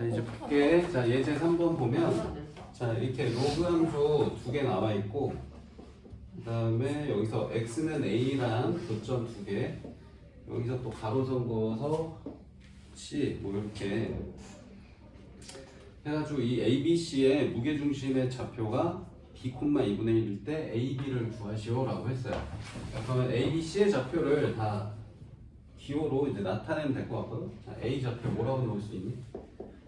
자 이제 볼게. 자 예제 3번 보면 자 이렇게 로그 함수 두 개 나와 있고 그다음에 여기서 x는 a랑 교점 두 개. 여기서 또 가로선 그어서 c 뭐 이렇게 해가지고 이 a, b, c의 무게 중심의 좌표가 b, 2분의 1일 때 a, b를 구하시오라고 했어요. 자, 그러면 a, b, c의 좌표를 다 기호로 이제 나타내면 될 것 같거든. 자, a 좌표 뭐라고 넣을 수 있니?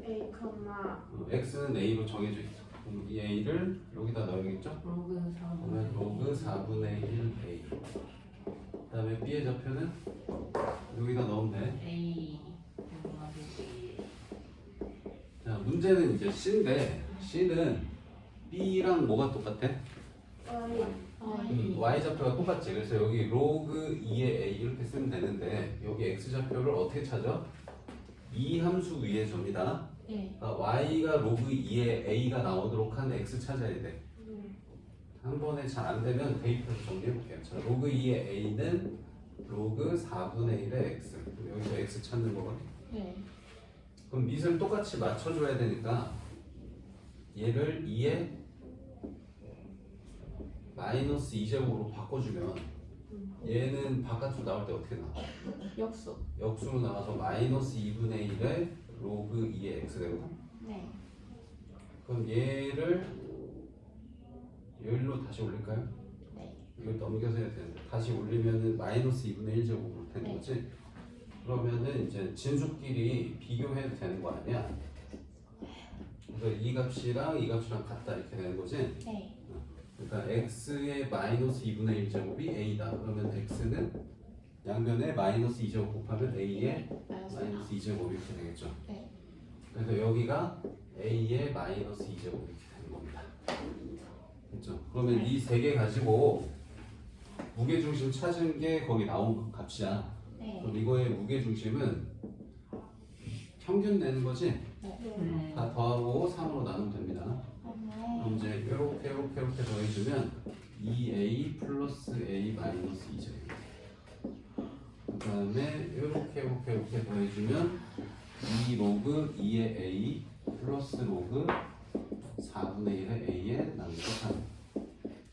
A, 어, x는 a로 정해져 있어. 그럼 이 a를 여기다 넣어야겠죠? 로그 4 그러면 로그 4분의 1 a. 그다음에 b의 좌표는 여기다 넣으면 돼. A 자, 문제는 이제 c인데 c는 b랑 뭐가 똑같아? Y 음, y 좌표가 똑같지. 그래서 여기 로그 2의 a 이렇게 쓰면 되는데 여기 x 좌표를 어떻게 찾아? 이 함수 위의 점이다. 네 그러니까 y가 로그 2의 a가 나오도록 한 x 찾아야 돼. 한 번에 잘 안 되면 대입해서 정리해 볼게요. 자, 로그 2의 a는 로그 4분의 1의 x. 여기서 x 찾는 거거든. 네. 그럼 밑을 똑같이 맞춰줘야 되니까 얘를 2에 마이너스 2제곱으로 바꿔주면 얘는 바깥으로 나올 때 어떻게 나와? 역수 역수로 나와서 마이너스 2분의 1의 로그 2의 x 되거든. 네 그럼 얘를 여기로 다시 올릴까요? 네. 이걸 넘겨서 해야 되는데 다시 올리면은 마이너스 2분의 1 제곱으로 되는 네. 거지? 그러면은 이제 진수끼리 비교해도 되는 거 아니야? 그래서 이 값이랑 이 값이랑 같다 이렇게 되는 거지? 네. 그러니까 x의 마이너스 2분의 1 제곱이 a다. 그러면 x는 양면에 마이너스 2제곱 곱하면 a의 마이너스 마이너스 2제곱 이렇게 되겠죠? 네. 그래서 여기가 a의 마이너스 2제곱 이렇게 되는 겁니다. 그렇죠? 그러면 이 세 개 가지고 무게 중심 찾은 게 거기 나온 값이야. 네. 그럼 이거의 무게 중심은 평균 내는 거지? 네. 다 더하고 3으로 나누면 됩니다. 그럼 이제 이렇게 이렇게 이렇게 더해주면 2a 플러스 a 마이너스 2제곱. 그 다음에 이렇게 이렇게 이렇게 더해주면 2 로그 2의 a 플러스 로그 4분의 1의 a에 나누기 3.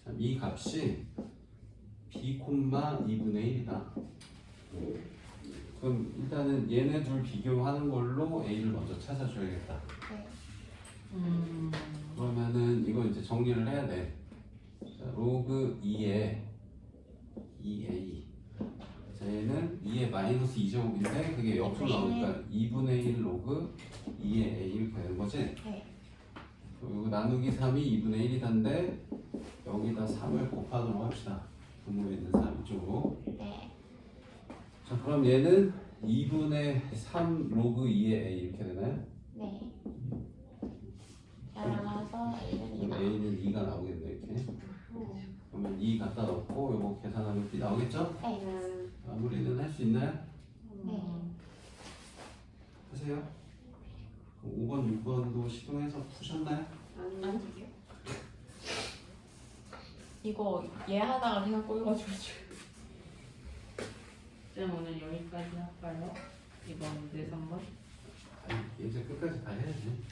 자, 이 값이 b 콤마 2분의 1이다. 그럼 일단은 얘네 둘 비교하는 걸로 a를 먼저 찾아줘야겠다. 네. 음. 그러면은 이거 이제 정리를 해야 돼. 자, 로그 2에 2a. 자, 얘는 2의 마이너스 2제곱인데 그게 옆으로 나오니까 2분의 1 로그 2의 a 이렇게 되는 거지? 네. 그리고 나누기 3이 2분의 1이던데 여기다 3을 곱하도록 합시다. 분모에 있는 3 이쪽으로. 네. 자, 그럼 얘는 2분의 3 로그 2의 a 이렇게 되나요? 네. 따라서 A는 그럼 2나. a는 2가 나오겠네 이렇게. 그러면 2 갖다 넣고 이거 계산하면 B 나오겠죠? 네. 마무리는 할 수 있나요? 네. 하세요. 그럼 5번, 6번도 시동해서 푸셨나요? 아니요. 이거 얘 하다가 그냥 꼬여가지고 지금. 쌤 오늘 여기까지 할까요? 이번 문제 3번? 아니, 이제 끝까지 다 해야지.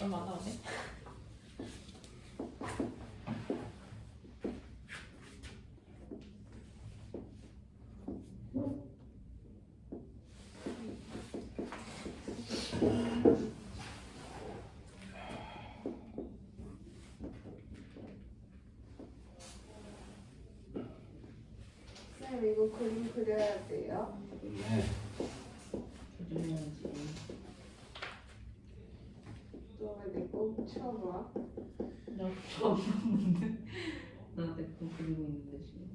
얼마 안 나오네. 쌤 이거 그림 그려야 돼요? 네. 조준해야지 너왜내꼭 쳐봐? 나 처음 봤는데 나 내거 그리고 있는데 지금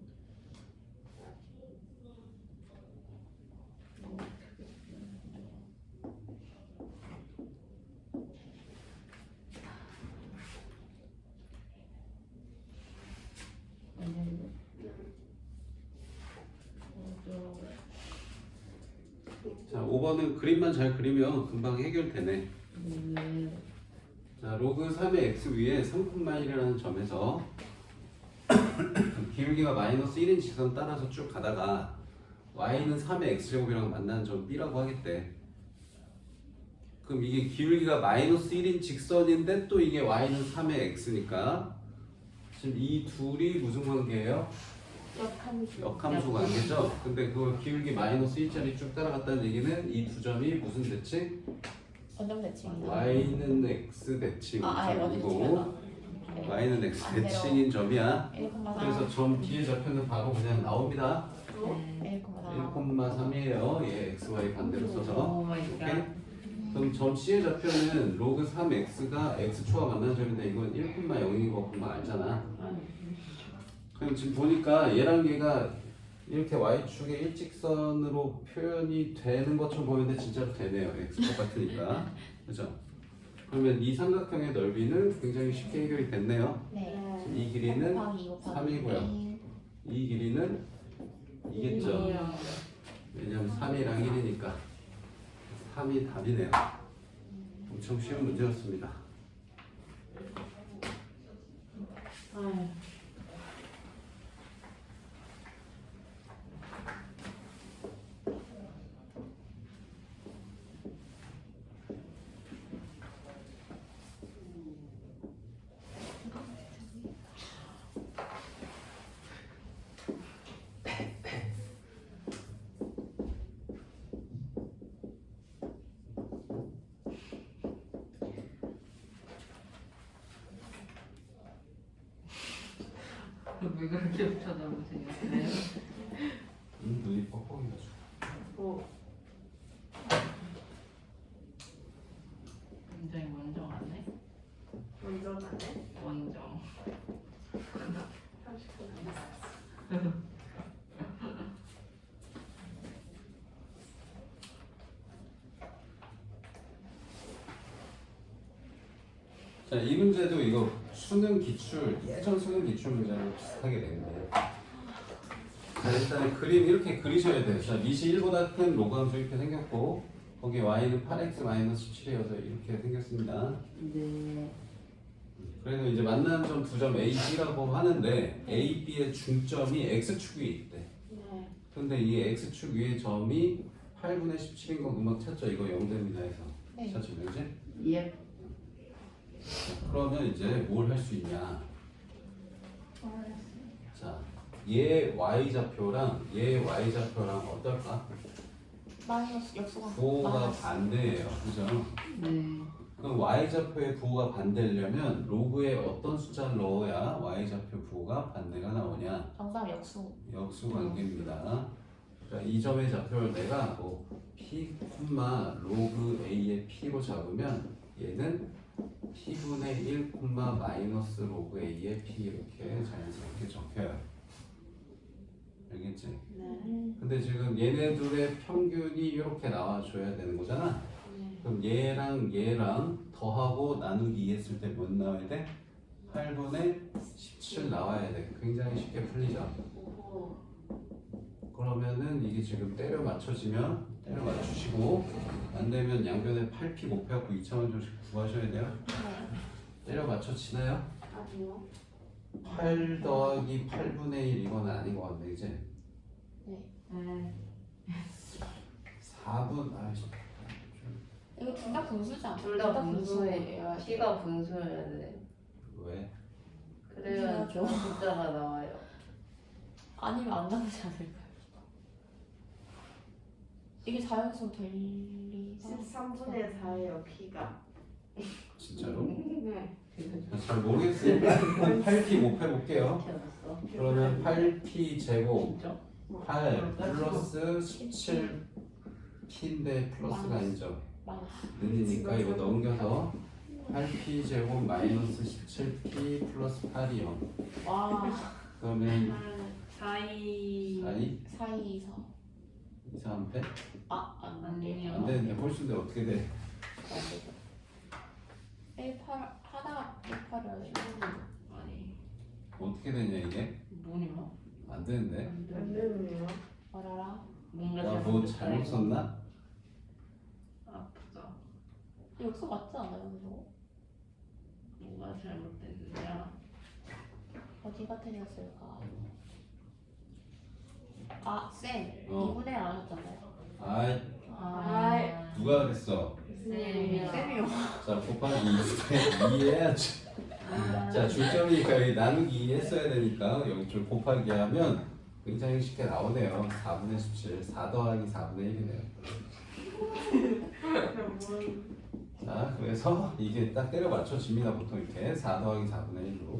아니 자, 5번은 그림만 잘 그리면 금방 해결되네. 네. 자, 로그 3의 x 위에 3,1이라는 점에서 기울기가 마이너스 1인 직선 따라서 쭉 가다가 y는 3의 x제곱이랑 만나는 점 b라고 하겠대. 그럼 이게 기울기가 마이너스 1인 직선인데 또 이게 y는 3의 x니까 지금 이 둘이 무슨 관계예요? 역함수. 역함수 관계죠? 근데 그 기울기 마이너스 1짜리 쭉 따라갔다는 얘기는 이 두 점이 무슨 대칭? 원점 대칭이다. y는 x 대칭 아, 아예 원점 점이고 대칭이다. y는 x 반대로. 대칭인 점이야. 1,3. 그래서 점 B의 좌표는 바로 그냥 나옵니다. 네. 1,3. 1,3이에요. 얘 x, y 반대로 써서. 오 마이 오케이? 갓. 그럼 점 C의 좌표는 로그 3x가 x초와 만나는 점인데 이건 1,0인 거 보면 알잖아. 그럼 지금 보니까 얘랑 얘가 이렇게 y축의 일직선으로 표현이 되는 것처럼 보이는데 진짜로 되네요. x 똑같으니까. 그죠? 그러면 이 삼각형의 넓이는 굉장히 쉽게 해결이 됐네요. 네. 네. 이 길이는 곱하기 2 곱하기 삼이고요. 1. 이 길이는 이겠죠. 왜냐면 3이랑 1이니까 3이 답이네요. 엄청 쉬운 문제였습니다. 아유. 왜 그렇게 쳐다보세요? 네. 음, 눈이 뻑뻑해가지고. 어. 굉장히 원정 안 해? 먼저 가네. 원정. 30분 남았어. 자, 이 문제도 이거 수능 기출 예전 수능 기출 문제랑 비슷하게 되는데. 자, 일단 그림 이렇게 그리셔야 돼요. 자, 미시 1보다 큰 로그 함수 이렇게 생겼고 거기 y는 8x-17이어서 이렇게 생겼습니다. 네. 그래서 이제 만나는 점 두 점 A, B라고 하는데 A, B의 중점이 x축 위에 있대. 네. 근데 이 x축 위의 점이 8분의 17인 거 금방 찾죠? 이거 0됩니다 해서. 네. 찾죠, 그지? 예. 자, 그러면 이제 뭘 할 수 있냐? 자, 얘 y 좌표랑 얘 y 좌표랑 어떨까? 마이너스 역수가 부호가. 반대예요, 그죠? 네. 그럼 y 좌표의 부호가 반대려면 로그에 어떤 숫자를 넣어야 y 좌표 부호가 반대가 나오냐? 정답 역수. 역수 관계입니다. 그러니까 이 점의 좌표를 내가 뭐 p, 로그 a의 p로 잡으면 얘는 p분의 1, 마이너스 로그 a의 p 이렇게 자연스럽게 적혀요. 알겠지? 네. 근데 지금 얘네들의 평균이 이렇게 나와줘야 되는 거잖아. 네. 그럼 얘랑 얘랑 더하고 나누기 2 했을 때 몇 나와야 돼? 8분의 17 나와야 돼. 굉장히 쉽게 풀리죠. 그러면은 이게 지금 때려 맞춰지면 때려 맞추시고 안 되면 양변에 8p 곱해갖고 2차원 정식 구하셔야 돼요. 네. 때려 맞춰지나요? 아니요. 8 더하기 8분의 1 이건 아닌 것 같네 이제 네. 4분 아이씨 이거 둘 다 분수지 않아? 둘 다 분수예요. P가 분수여야 돼. 왜? 그래야 분수하죠. 숫자가 나와요. 아니면 안 나오지 않을까요? 이게 자연수 될 리가 13분의 4예요, P가. 진짜로? 네. 잘 모르겠으니까 8p 곱해볼게요. 그러면 8p 제곱 진짜? 8 플러스 17 p인데 플러스가 아니죠 마이너스. 는이니까 이거 넘겨서 8p 제곱 마이너스 17p 플러스 8이요 와 그러면 사이. 4이 사이에서 이상한 패? 아안 아니에요. 안 되는데 홀수인데 어떻게 돼? 18 하나 18을 아니. 어떻게 되냐 이게? 뭐냐? 안 되는데 안 돼. 안 되네요. 말아라 뭔가 나 뭐 잘못 이거. 썼나? 아프다. 역수 맞지 않아요 그거? 뭔가 잘못됐는데요. 어디가 틀렸을까? 아, 쌤. 어. 2분의 1안 하셨잖아요. 아 아, 누가 그랬어? 쌤이요. 쌤이요. 자 곱하기 2 이해해야지. 자 줄점이니까 여기 나누기 2 했어야 되니까 여기 줄 곱하기 하면 굉장히 쉽게 나오네요. 4분의 17, 4 더하기 4분의 1이네요. 그럼 뭔자 그래서 이게 딱 때려 맞춰 집니다. 보통 이렇게 4 더하기 4분의 1로.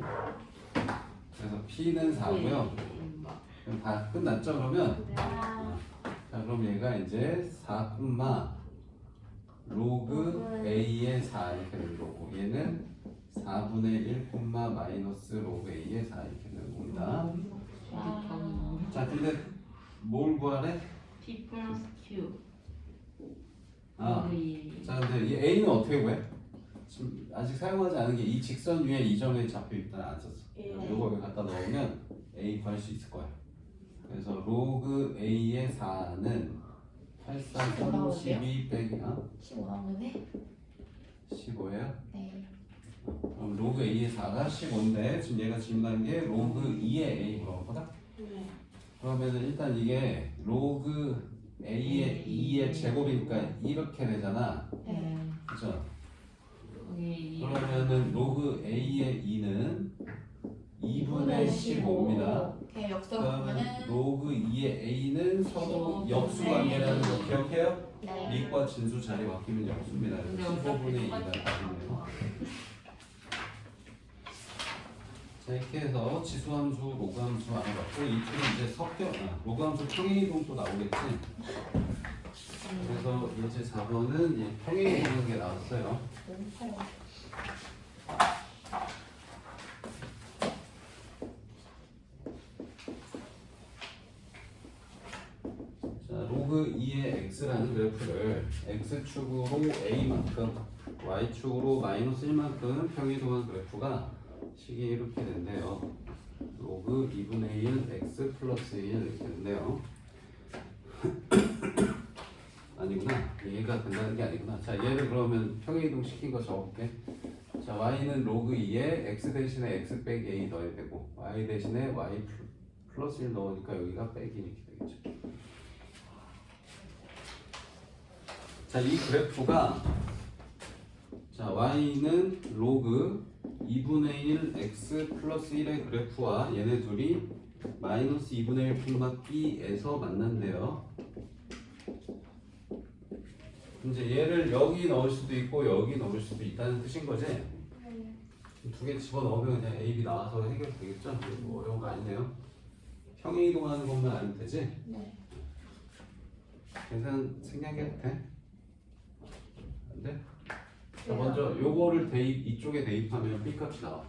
그래서 P는 4고요. 그럼 다 끝났죠 그러면? 네. 자 그럼 얘가 이제 4 로그 a의 4 이렇게 되는 거고 얘는 4분의 1 마이너스 로그 a의 4 이렇게 되는 겁니다. 자 근데 뭘 구하래? P 플러스 Q. 아, 자 근데 이 a는 어떻게 구해? 지금 아직 사용하지 않은 게 이 직선 위에 이 점에 잡혀 있다 안 썼어. 예. 요거 여기 갖다 넣으면 a 구할 수 있을 거야. 그래서 로그 a의 4는 8, 4, 3, 12 빼기 아? 15 나오네? 15예요? 네. 그럼 로그 a의 4가 15인데 지금 얘가 질문한 게 로그 2의 a 물어보다 네. 그러면은 일단 이게 로그 a의 2의 제곱이니까 이렇게 되잖아 네. 그죠? 그러면은 로그 a의 2는 2분의 15입니다 이렇게 역선 그러면 보면은 로그 2의 a는 서로 15 역수 네. 관계라는 거 기억해요? 네. 미과 진수 자리 바뀌면 역수입니다. 근데 그래서 어차피 15분의 2가 똑같이 답이네요. 자 이렇게 해서 지수함수, 로그함수 알아봤고 이 둘이 이제 섞여 아, 로그함수 평행이동 또 나오겠지? 그래서 이제 4번은 이 평행이동인 게 나왔어요 너무 커요. 자 로그 2의 x라는 그래프를 x축으로 a만큼 y축으로 마이너스 1만큼 평이동한 그래프가 식이 이렇게 된대요. 로그 2분의 1 x 플러스 1 이렇게 된대요. 아니구나. 얘가 된다는 게 아니구나. 자 얘를 그러면 평이동 시킨 거 적어볼게. 자 y는 로그 2에 x 대신에 x 빼기 a 넣어야 되고 y 대신에 y 플- 플러스 1 넣으니까 여기가 빼기 이렇게 되겠죠 자, 이 그래프가 자, y는 로그 2분의 1 x 플러스 1의 그래프와 얘네 둘이 마이너스 2분의 1 b에서 만난대요. 이제 얘를 여기 넣을 수도 있고 여기 넣을 수도 있다는 뜻인 거지? 두 개 집어 넣으면 그냥 a, b 나와서 해결되겠죠? 뭐 어려운 거 아니네요. 평행 이동하는 것만 알면 되지? 네. 계산 생략해도 돼? 안 돼? 자 먼저 요거를 대입 이쪽에 대입하면 b 값이 나와.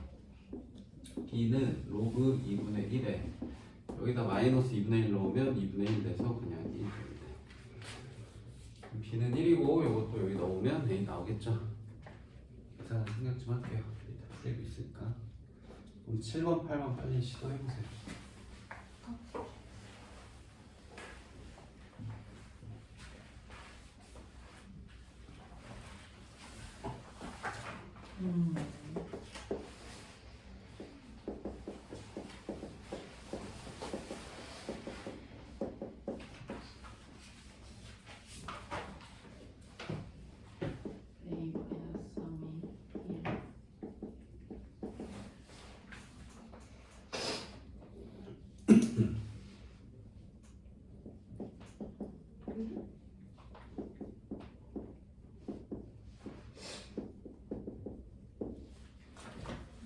b는 로그 2분의 1에 여기다 마이너스 2분의 1 넣으면 2분의 1 돼서 그냥 1 됩니다. b는 1이고 요것도 여기 넣으면 a 나오겠죠? 계산 생각 좀 할게요. 일단 풀리고 있으니까. 그럼 7번, 8번 빨리 시도해보세요. 음. A 마이너스 3이 1.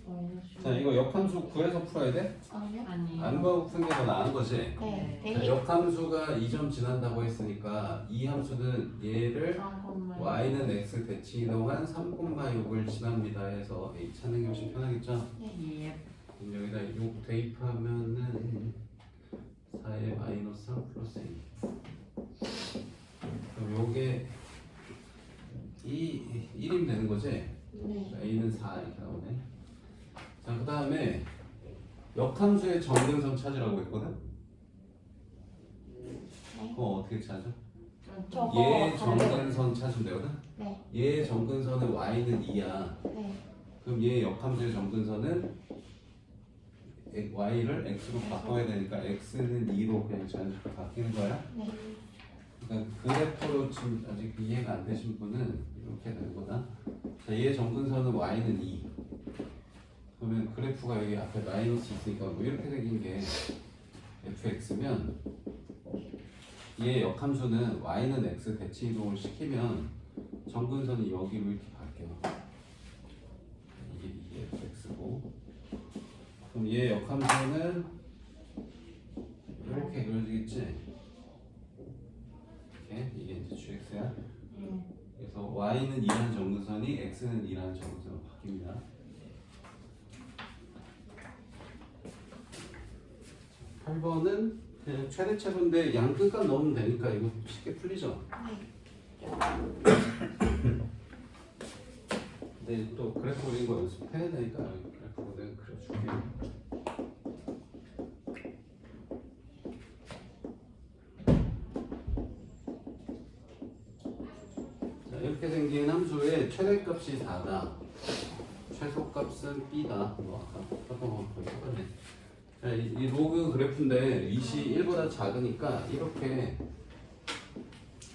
마이너스 자 이거 역함수 구해서 풀어야 돼? 아니요? 아니 안 구하고 푸는 게더 나은 거지? 네. 자, 대입. 역함수가 2점 지난다고 했으니까 이 함수는 얘를 3콤마 y는 x 대치 이동한 3,6을 지납니다 해서 a 찾는 게 훨씬 편하겠죠? 예. 그럼 여기다 6 대입하면은 4의 마이너스 3 플러스 2 그럼 요게 이 1이면 되는 거지? 네. a는 4 이렇게 다음에 역함수의 정근선 찾으라고 했거든? 네. 그거 어떻게 찾아? 저거 얘 정근선 찾으면 되거든? 네. 얘 정근선은 y는 2야 네. 그럼 얘 역함수의 정근선은 y를 x로 바꿔야 되니까 x는 2로 그냥 자연스럽게 바뀌는 거야. 네. 그러니까 그래프로 지금 아직 이해가 안 되신 분은 이렇게 되는 거다. 자, 얘의 정근선은 y는 2. 그러면 그래프가 여기 앞에 마이너스 있으니까 뭐 이렇게 생긴 게 fx면 얘의 역함수는 y는 x 대치 이동을 시키면 정근선이 여기로 이렇게 바뀌어. 이게 이게 fx고. 그럼 얘의 역함수는 이렇게 그려지겠지? 이렇게 이게 이제 gx야. 네. 그래서 y는 2라는 정근선이 x는 2라는 정근선으로 바뀝니다. 8번은 그냥 최대 최소인데 양 끝간 넣으면 되니까 이거 쉽게 풀리죠. 근데 또 그래프 그린 거 연습해야 되니까 그래프 내가 그려줄게. 자 이렇게 생긴 함수의 최대값이 4다. 최소값은 b다. 뭐 아까 했던 거 거의 똑같네. 자, 이, 이 로그 그래프인데 위시 1보다 작으니까 이렇게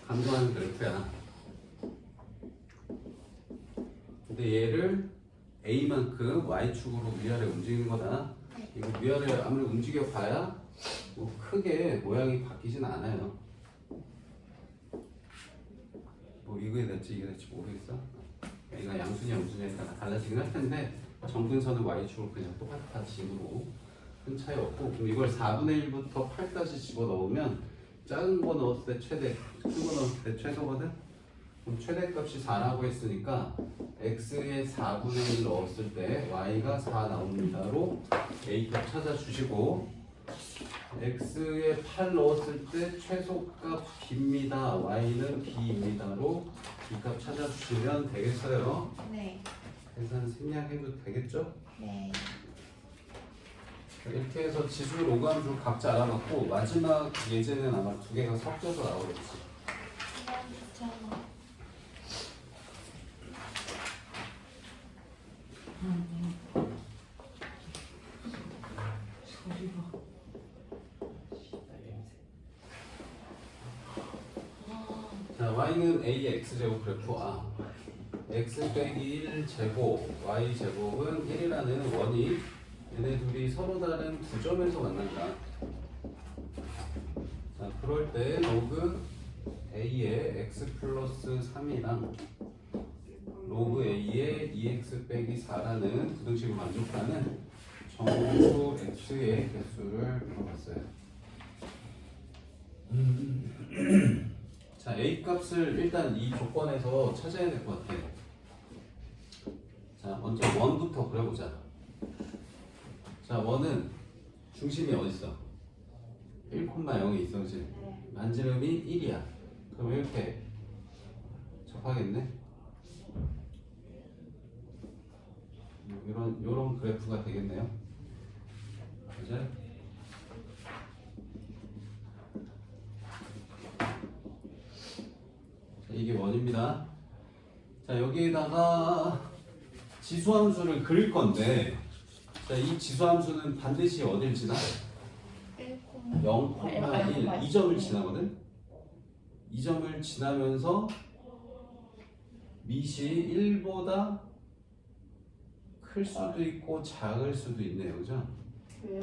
감소하는 그래프야. 근데 얘를 a만큼 y축으로 위아래 움직이는 거다. 이거 위아래 아무리 움직여 봐야 뭐 크게 모양이 바뀌진 않아요. 뭐 이거에 될지 이게 될지 모르겠어. 얘가 양순이 양순이에 따라 달라지긴 할 텐데 정근선은 y축으로 그냥 똑같아지므로 큰 차이 없고 그럼 이걸 4분의 1부터 8까지 집어 넣으면 작은 거 넣었을 때 최대, 큰 거 넣었을 때 최소거든? 그럼 최대값이 4라고 했으니까 x의 4분의 1 넣었을 때 y가 4 나옵니다로 a값 찾아주시고 x에 8 넣었을 때 최소값 b입니다 y는 b입니다로 b값 찾아주시면 되겠어요 네. 계산 생략해도 되겠죠? 네. 이렇게 해서 지수 로그함수 각자 알아봤고 마지막 예제는 아마 두 개가 섞여서 나오겠지. 자, y는 ax 제곱 그래프 아 x 빼기 1 제곱 y 제곱은 1이라는 원이 얘네 둘이 서로 다른 두 점에서 만난다. 자, 그럴 때 로그 a의 x 플러스 3이랑 로그 a의 2x 빼기 4라는 부등식을 만족하는 정수 x의 개수를 물어봤어요. 자, A 값을 일단 이 조건에서 찾아야 될 것 같아. 자, 먼저 원부터 그려보자. 자, 원은 중심이 어디 있어? 1,0에 있어, 그지? 만지름이 1이야. 그럼 이렇게 접하겠네? 이런 이런 그래프가 되겠네요. 그죠? 자, 이게 원입니다. 자, 여기에다가 지수함수를 그릴 건데, 자, 이 지수함수는 반드시 어딜 지나? 0,1, 이 점을 지나거든? 이 점을 지나면서 밑이 1보다 클 수도 있고 작을 수도 있네요. 그죠? 왜요?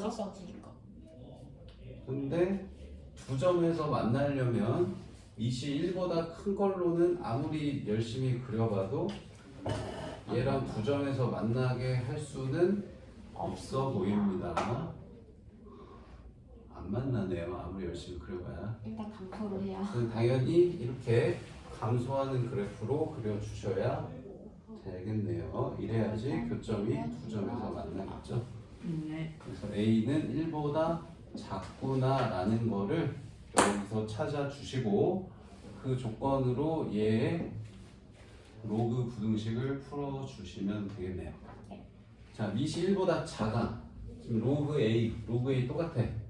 근데 두 점에서 만나려면 밑이 1보다 큰 걸로는 아무리 열심히 그려봐도 얘랑 두 점에서 만나게 할 수는 없어 보입니다. 안 만나네요. 아무리 열심히 그려봐야. 일단 해야. 그럼 당연히 이렇게 감소하는 그래프로 그려주셔야 되겠네요. 이래야지 교점이 두 점에서 만나겠죠. 네. 그래서 A는 1보다 작구나라는 거를 여기서 찾아주시고 그 조건으로 얘의 로그 부등식을 풀어주시면 되겠네요. 자, 밑이 1보다 작아. 지금 로그 A, 로그 A 똑같아.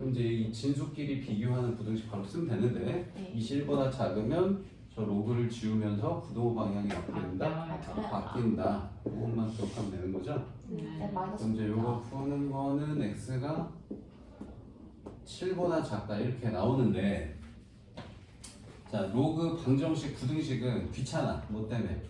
그럼 이제 이 진수끼리 비교하는 부등식 바로 쓰면 되는데 네. 밑이 1보다 작으면 저 로그를 지우면서 부도 방향이 어떻게 된다? 바뀌어요. 바뀐다. 그것만 기억하면 되는 거죠? 네, 네. 마이너스 그럼 이제 요거 푸는 거는 x가 7보다 작다 이렇게 나오는데 자 로그 방정식 부등식은 귀찮아 뭐 때문에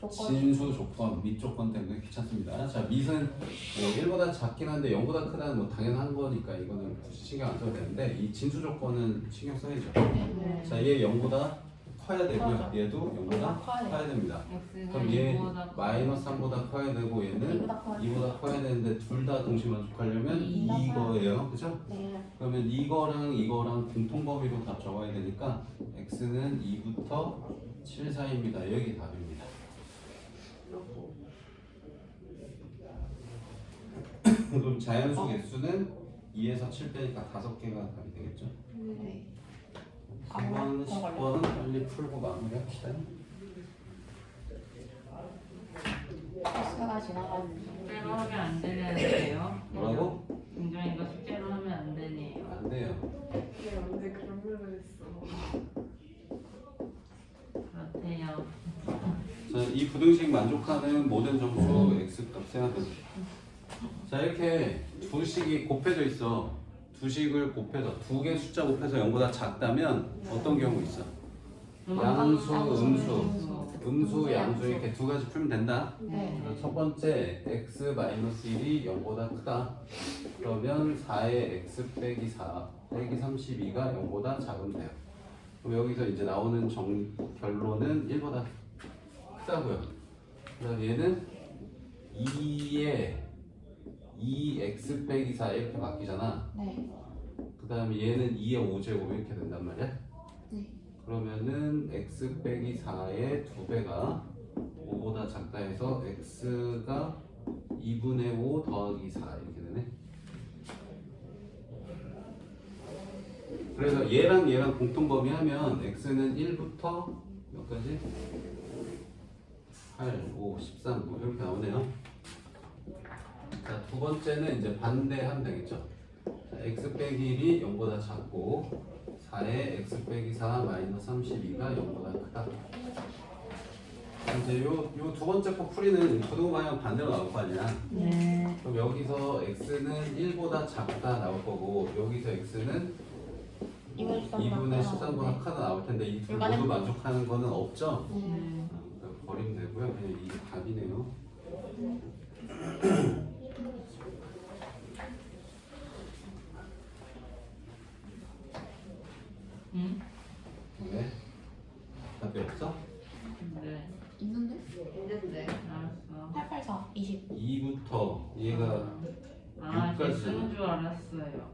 조건 진수 조건 밑 조건 때문에 귀찮습니다 자 밑은 뭐 1보다 작긴 한데 0보다 크다는 뭐 당연한 거니까 이거는 굳이 신경 안 써도 되는데 이 진수 조건은 신경 써야죠 네. 자얘 0보다 커야 되고요 맞아. 얘도 0보다 커야 됩니다 그럼 얘 2보다 마이너스 3보다 커야 되고 얘는 이보다 커야 돼. 2보다 커야 되는데 둘 다 동시 만족하려면 이. 이거예요. 그죠? 네. 그러면 이거랑 이거랑 공통 범위로 다 적어야 되니까 x는 2부터 7 사이입니다. 여기 답입니다. 그럼 자연수 개수는 2에서 7 빼니까 5개가 답이 되겠죠? 네. 9번, 10번은 빨리 풀고 마무리합시다. 버스가 지나가는 숙제로 하면 안 되는데요 뭐라고? 공정이가 숙제로 하면 안 되네요 안 돼요. 이게 언제 그런 말을 했어 그렇대요 자, 이 부등식 만족하는 모든 점수 x 값 세야 돼. 자, 이렇게 두 식이 곱해져 있어. 두 식을 곱해서 두 개 숫자 곱해서 0보다 작다면 어떤 경우 있어? 양수, 음수, 음수, 양수 이렇게 두 가지 풀면 된다. 네. 첫 번째 x 1이 0보다 크다. 그러면 4의 x 빼기 4 빼기 32가 0보다 작으면 돼요. 그럼 여기서 이제 나오는 정, 결론은 1보다 크다고요. 그다음 얘는 2에 2x 빼기 4 이렇게 바뀌잖아. 네. 그다음에 얘는 2의 5제곱 이렇게 된단 말이야. 네. 그러면은 x 빼기 4의 두 배가 5보다 작다 해서 x가 2분의 5 더하기 4 이렇게 되네. 그래서 얘랑 얘랑 공통 범위 하면 x는 1부터 몇 가지? 8, 5, 13, 뭐 이렇게 나오네요. 자, 두 번째는 이제 반대하면 되겠죠. 자, x 빼기 1이 0보다 작고 4의 x 빼기 4 마이너스 32가 0보다 크다. 이제 요 요 두 번째 거 풀이는 부동 방향 반대로 나올 거 아니야. 네 그럼 여기서 x는 1보다 작다 나올 거고 여기서 x는 2분의 2분의 13보다 크다 나올 텐데 이 둘 모두 만족하는 거는 없죠. 네. 버리면 되고요. 그냥 이게 답이네요. 응? 네. 답이 없어? 네 있는데? 있는데 알았어 884 20. 2부터 얘가 아 육까지. 이게 쓰는 줄 알았어요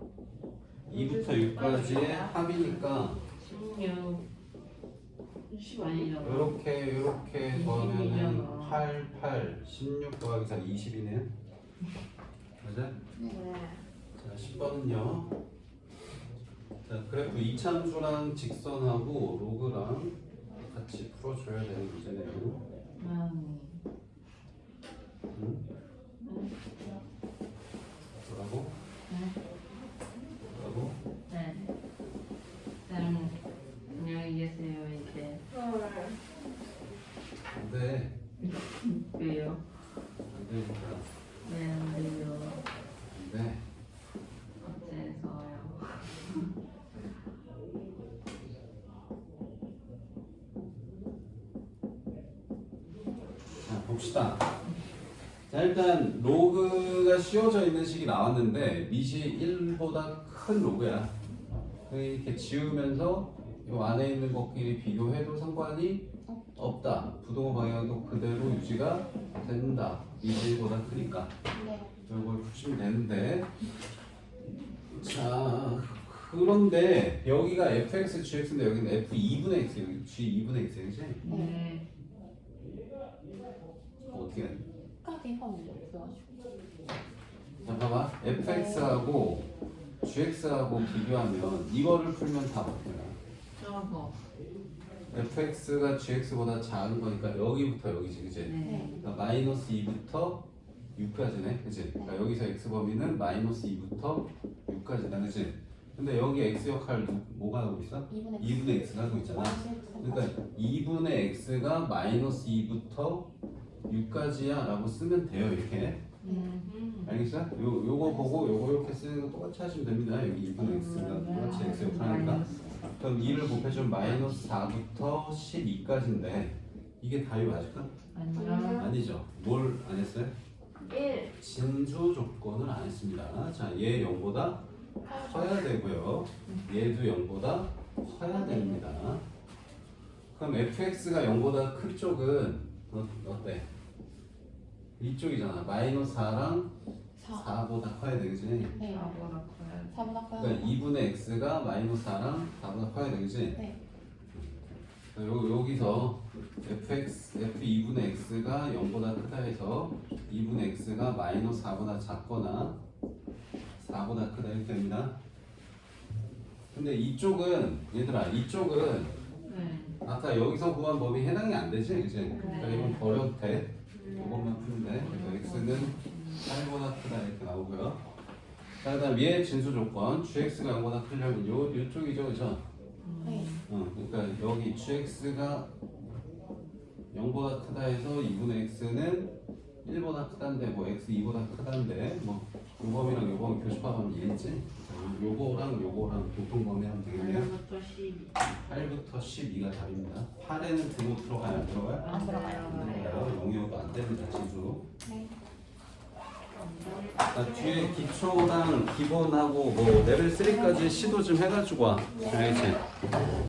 2부터 6까지의 합이니까 16 20 아니잖아 이렇게 이렇게 더하면은 20이잖아. 8, 8, 16 더하기 4, 20이네요. 맞아? 네 자, 10번은요. 자, 그래프 이참수랑 직선하고 로그랑 같이 풀어줘야 되는 문제네요. 음. 응? 뭐라고? 네. 뭐라고? 네. 쌤 계세요 이제 헐 안 돼. 왜요? 안 되니까. 왜 안 돼요? 안 돼. 어째서요? 자, 봅시다. 자, 일단 로그가 씌워져 있는 식이 나왔는데 밑이 1보다 큰 로그야. 이렇게 지우면서 이 안에 있는 것끼리 비교해도 상관이 없다. 부동호 방향도 그대로 유지가 된다. 밑이 1보다 크니까. 네. 이걸 푸시면 되는데 자 그런데 여기가 fx, gx인데 여기는 f 2분의 x, 여기 g 2분의 x이지? 네. 어떻게 해? 까지 하면 없어가지고. 자 봐봐 fx하고 gx하고 비교하면 이거를 풀면 다 어떻게 나 저거. fx가 gx보다 작은 거니까 여기부터 여기지 그치? 네. 그러니까 마이너스 2부터 6까지네 그치? 그러니까 여기서 x 범위는 마이너스 2부터 6까지다 그치? 근데 여기 x 역할 누- 뭐가 하고 있어? 2분의 2분의 x가 하고 있잖아. 그러니까 2분의 x가 마이너스 2부터 6까지야 라고 쓰면 돼요 이렇게 음. 알겠어요? 요, 요거 보고 요거 이렇게 쓰는 거 똑같이 하시면 됩니다 여기 2분의 x가 똑같이 x 역할하니까 그럼 2를 곱해주면 마이너스 4부터 12까지인데 이게 답이 맞을까? 아니야. 아니죠 뭘 안 했어요? 1. 진수 조건을 안 했습니다 자 얘 0보다 커야 되고요 얘도 0보다 커야 됩니다 그럼 fx가 0보다 큰 쪽은 어, 어때? 이쪽이잖아. 마이너스 4랑 4 4보다 커야 되지? 네. 아보다 커야 4보다 커요 그러니까 2분의 x가 마이너스 4랑 4보다 커야 되지? 네. 요, 여기서 fx, f2분의 x가 0보다 크다 해서 2분의 x가 마이너스 4보다 작거나 4보다 크다 이렇게 됩니다. 근데 이쪽은 얘들아 이쪽은 네. 아까 여기서 구한 범위 해당이 안 되지? 그지? 그러니까 이건 버려도 돼 이것만 풀면 돼 그래서 x는 8보다 크다 이렇게 나오고요 자 그다음 얘 진수 조건 gx가 0보다 크려면 요, 요쪽이죠 그죠? 네. 어, 그러니까 여기 gx가 0보다 크다 해서 2분의 x는 1보다 크다인데 뭐 x 2보다 크다인데 뭐 요범이랑 요범 교집합하면 얘지 자, 요거랑 요거랑 공통범위 하면 되겠네요 1부터 12. 8부터 12가 답입니다 8에는 등호 들어가요 안 들어가요? 안 들어가요. 안 들어가요 영역도 안 됩니다 지수 네. 자, 뒤에 기초랑 기본하고 뭐 레벨 3까지 시도 좀 해가지고 와 알겠지?